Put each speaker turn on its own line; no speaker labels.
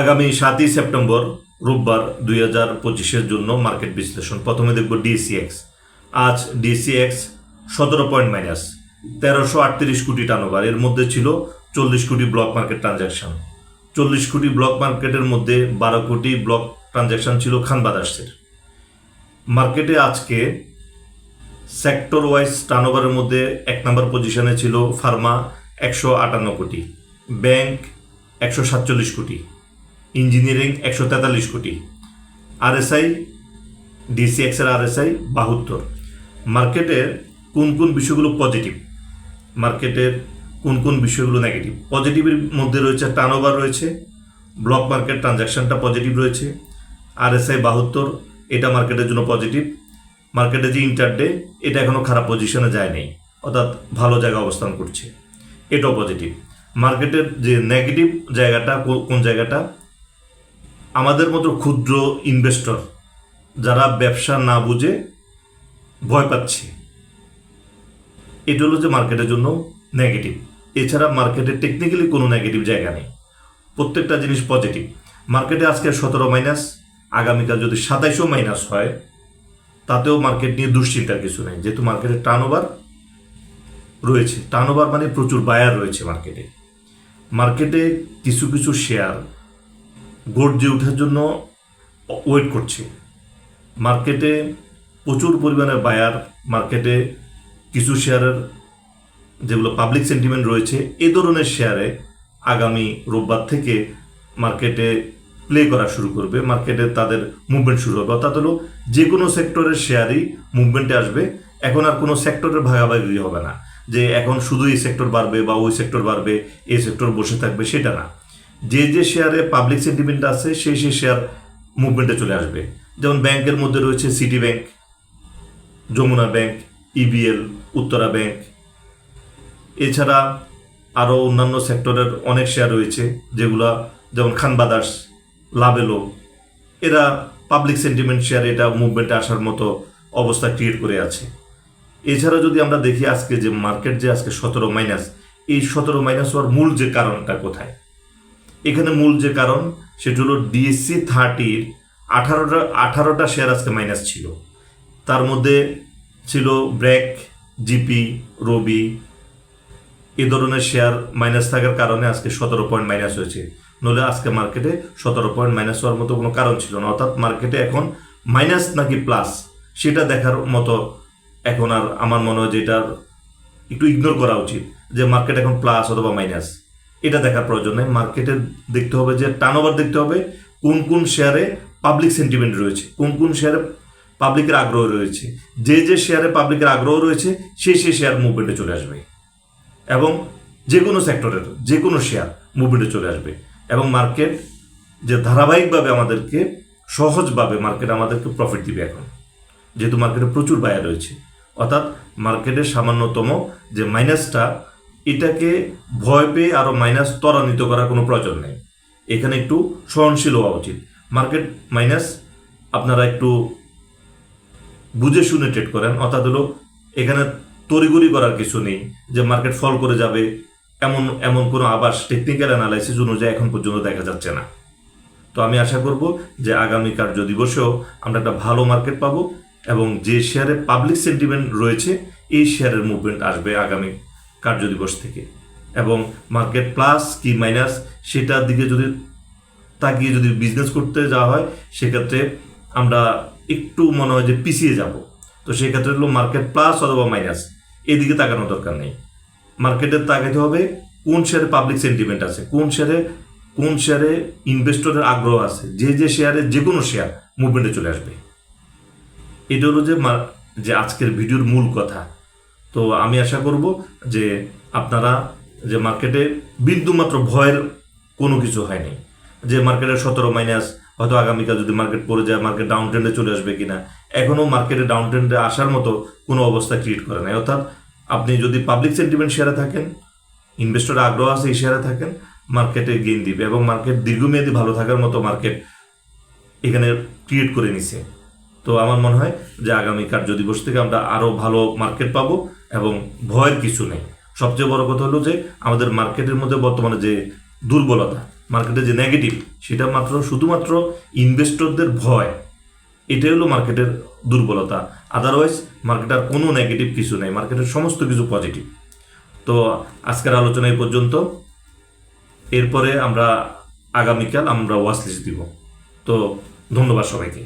আগামী সাতই সেপ্টেম্বর, রোববার দুই হাজার পঁচিশের জন্য মার্কেট বিশ্লেষণ। প্রথমে দেখব ডিসিএক্স। আজ ডিসিএক্স সতেরো পয়েন্ট মাইনাস, তেরোশো আটত্রিশ কোটি টার্নওভার এর মধ্যে ছিল চল্লিশ কোটি ব্লক মার্কেট ট্রানজ্যাকশন চল্লিশ কোটি ব্লক মার্কেটের মধ্যে বারো কোটি ব্লক ট্রানজ্যাকশন ছিল খান বাদার্সের। মার্কেটে আজকে সেক্টর ওয়াইজ টার্নওভারের মধ্যে এক নম্বর পজিশনে ছিল ফার্মা একশো আটান্ন কোটি ব্যাংক একশো সাতচল্লিশ কোটি। ইঞ্জিনিয়ারিং একশো তেতাল্লিশ কোটি। আরএসআই ডিসিএক্সের আরএসআই বাহাত্তর। মার্কেটের কোন কোন বিষয়গুলো পজিটিভ? মার্কেটের কোন কোন বিষয়গুলো নেগেটিভ? পজিটিভের মধ্যে রয়েছে টার্নওভার রয়েছে ব্লক মার্কেট ট্রানজ্যাকশনটা পজিটিভ রয়েছে, আরএসআই বাহাত্তর, এটা মার্কেটের জন্য পজিটিভ মার্কেটে যে ইন্টারডে এটা এখনও খারাপ পজিশনে যায় যায়নি, অর্থাৎ ভালো জায়গা অবস্থান করছে। এটাও পজিটিভ মার্কেটের যে নেগেটিভ জায়গাটা কোন জায়গাটা? আমাদের মতো ক্ষুদ্র ইনভেস্টর যারা ব্যবসা না বুঝে ভয় পাচ্ছে। এটা হলো যে মার্কেটের জন্য নেগেটিভ এছাড়া মার্কেটে টেকনিক্যালি কোনো নেগেটিভ জায়গা নেই। প্রত্যেকটা জিনিস পজিটিভ মার্কেটে আজকে সতেরো মাইনাস আগামীকাল যদি সাতাইশও মাইনাস হয়, তাতেও মার্কেট নিয়ে দুশ্চিন্তার কিছু নেই। যেহেতু মার্কেটে টার্নওভার রয়েছে। টার্নওভার মানে প্রচুর বায়ার রয়েছে মার্কেটে মার্কেটে কিছু কিছু শেয়ার গর্জে ওঠার জন্য ওয়েট করছে। মার্কেটে প্রচুর পরিমাণে বায়ার মার্কেটে কিছু শেয়ারের যেগুলো পাবলিক সেন্টিমেন্ট রয়েছে, এ ধরনের শেয়ারে আগামী রোববার থেকে মার্কেটে প্লে করা শুরু করবে। মার্কেটে তাদের মুভমেন্ট শুরু হবে। অর্থাৎ হলো যে কোনো সেক্টরের শেয়ারই মুভমেন্টে আসবে। এখন আর কোনো সেক্টরের ভাগাভাগি হবে না। যে এখন শুধু এই সেক্টর বাড়বে বা ওই সেক্টর বাড়বে, এই সেক্টর বসে থাকবে, সেটা না। যে যে শেয়ারে পাবলিক সেন্টিমেন্ট আছে, সেই সেই শেয়ার মুভমেন্টে চলে আসবে। যেমন ব্যাংকের মধ্যে রয়েছে City bank Jamuna bank EBL Uttara bank এছাড়া আরও অন্যান্য সেক্টরের অনেক শেয়ার রয়েছে, যেগুলা যেমন খান বাদার্স লাভেলো এরা পাবলিক সেন্টিমেন্ট শেয়ার এটা মুভমেন্টে আসার মতো অবস্থা ক্রিয়েট করে আছে। এছাড়া যদি আমরা দেখি আজকে যে মার্কেট যে আজকে সতেরো মাইনাস এই সতেরো মাইনাস হওয়ার মূল যে কারণটা কোথায়? এখানে মূল যে কারণ, সেটা হলো ডিএসসি থার্টির আঠারোটা আঠারোটা শেয়ার আজকে মাইনাস ছিল। তার মধ্যে ছিল ব্র্যাক জিপি রবি এ ধরনের শেয়ার মাইনাস থাকার কারণে আজকে সতেরো পয়েন্ট মাইনাস হয়েছে। নইলে আজকে মার্কেটে সতেরো পয়েন্ট মাইনাস হওয়ার মতো কোনো কারণ ছিল না। অর্থাৎ মার্কেটে এখন মাইনাস নাকি প্লাস সেটা দেখার মতো এখন আর আমার মনে হয় যে এটার একটু ইগনোর করা উচিত, যে মার্কেট এখন প্লাস অথবা মাইনাস এটা দেখার প্রয়োজন নেই। মার্কেটে দেখতে হবে যে টার্নওভার দেখতে হবে, কোন কোন শেয়ারে পাবলিক সেন্টিমেন্ট রয়েছে, কোন কোন শেয়ারে পাবলিকের আগ্রহ রয়েছে। যে যে শেয়ারে পাবলিকের আগ্রহ রয়েছে সেই সেই শেয়ার মুভমেন্টে চলে আসবে। এবং যে কোনো সেক্টরের যে কোনো শেয়ার মুভমেন্টে চলে আসবে। এবং মার্কেট যে ধারাবাহিকভাবে আমাদেরকে, সহজভাবে মার্কেট আমাদেরকে প্রফিট দিবে এখন। যেহেতু মার্কেটে প্রচুর বায়ার রয়েছে। অর্থাৎ মার্কেটের সামান্যতম যে মাইনাসটা এটাকে ভয় পেয়ে আরও মাইনাস ত্বরান্বিত করার কোনো প্রয়োজন নেই। এখানে একটু সহনশীল হওয়া উচিত। মার্কেট মাইনাস আপনারা একটু বুঝে শুনে ট্রেড করেন। অর্থাৎ হলো এখানে তড়িগড়ি করার কিছু নেই যে মার্কেট ফল করে যাবে। এমন এমন কোনো আবাস টেকনিক্যাল অ্যানালাইসিস অনুযায়ী এখন পর্যন্ত দেখা যাচ্ছে না। তো আমি আশা করব যে আগামী কার্য দিবসেও আমরা একটা ভালো মার্কেট পাবো এবং যে শেয়ারে পাবলিক সেন্টিমেন্ট রয়েছে, এই শেয়ারের মুভমেন্ট আসবে আগামী কার্য দিবস থেকে। এবং মার্কেট প্লাস কি মাইনাস সেটার দিকে যদি তাকিয়ে যদি বিজনেস করতে যাওয়া হয়, সেক্ষেত্রে আমরা একটু মনে হয় যে পিছিয়ে যাব। তো সেক্ষেত্রে হলো মার্কেট প্লাস অথবা মাইনাস এদিকে তাকানোর দরকার নেই। মার্কেটে তাকাতে হবে কোন শেয়ারে পাবলিক সেন্টিমেন্ট আছে, কোন শেয়ারে কোন শেয়ারে ইনভেস্টরের আগ্রহ আছে, যে যে শেয়ারে যে কোনো শেয়ার মুভমেন্টে চলে আসবে। এটা হলো যে যে আজকের ভিডিওর মূল কথা। তো আমি আশা করব যে আপনারা যে মার্কেটে বিন্দুমাত্র ভয়ের কোনো কিছু হয়নি। যে মার্কেটের সতেরো মাইনাস হয়তো আগামীকাল যদি মার্কেট পড়ে যায় মার্কেট ডাউন ট্রেন্ডে চলে আসবে কিনা এখনও মার্কেটে ডাউন ট্রেন্ডে আসার মতো কোনো অবস্থা ক্রিয়েট করে নাই। অর্থাৎ আপনি যদি পাবলিক সেন্টিমেন্ট শেয়ারে থাকেন ইনভেস্টর আগ্রহ আছে এই শেয়ারে থাকেন মার্কেটে গেইন দিবে এবং মার্কেট দীর্ঘমেয়াদী ভালো থাকার মতো মার্কেট এখানে ক্রিয়েট করে নিছে। তো আমার মনে হয় যে আগামী কার্য দিবস থেকে আমরা আরও ভালো মার্কেট পাবো এবং ভয়ের কিছু নেই। সবচেয়ে বড় কথা হলো যে, আমাদের মার্কেটের মধ্যে বর্তমানে যে দুর্বলতা, মার্কেটে যে নেগেটিভ, সেটা মাত্র, শুধুমাত্র ইনভেস্টরদের ভয়। এটাই হলো মার্কেটের দুর্বলতা। আদারওয়াইজ মার্কেটের কোনো নেগেটিভ কিছু নেই। মার্কেটের সমস্ত কিছু পজিটিভ। তো, আজকের আলোচনা এই পর্যন্ত। এরপরে আমরা আগামীকাল আমরা ওয়াচ লিস্ট দিব। তো, ধন্যবাদ সবাইকে।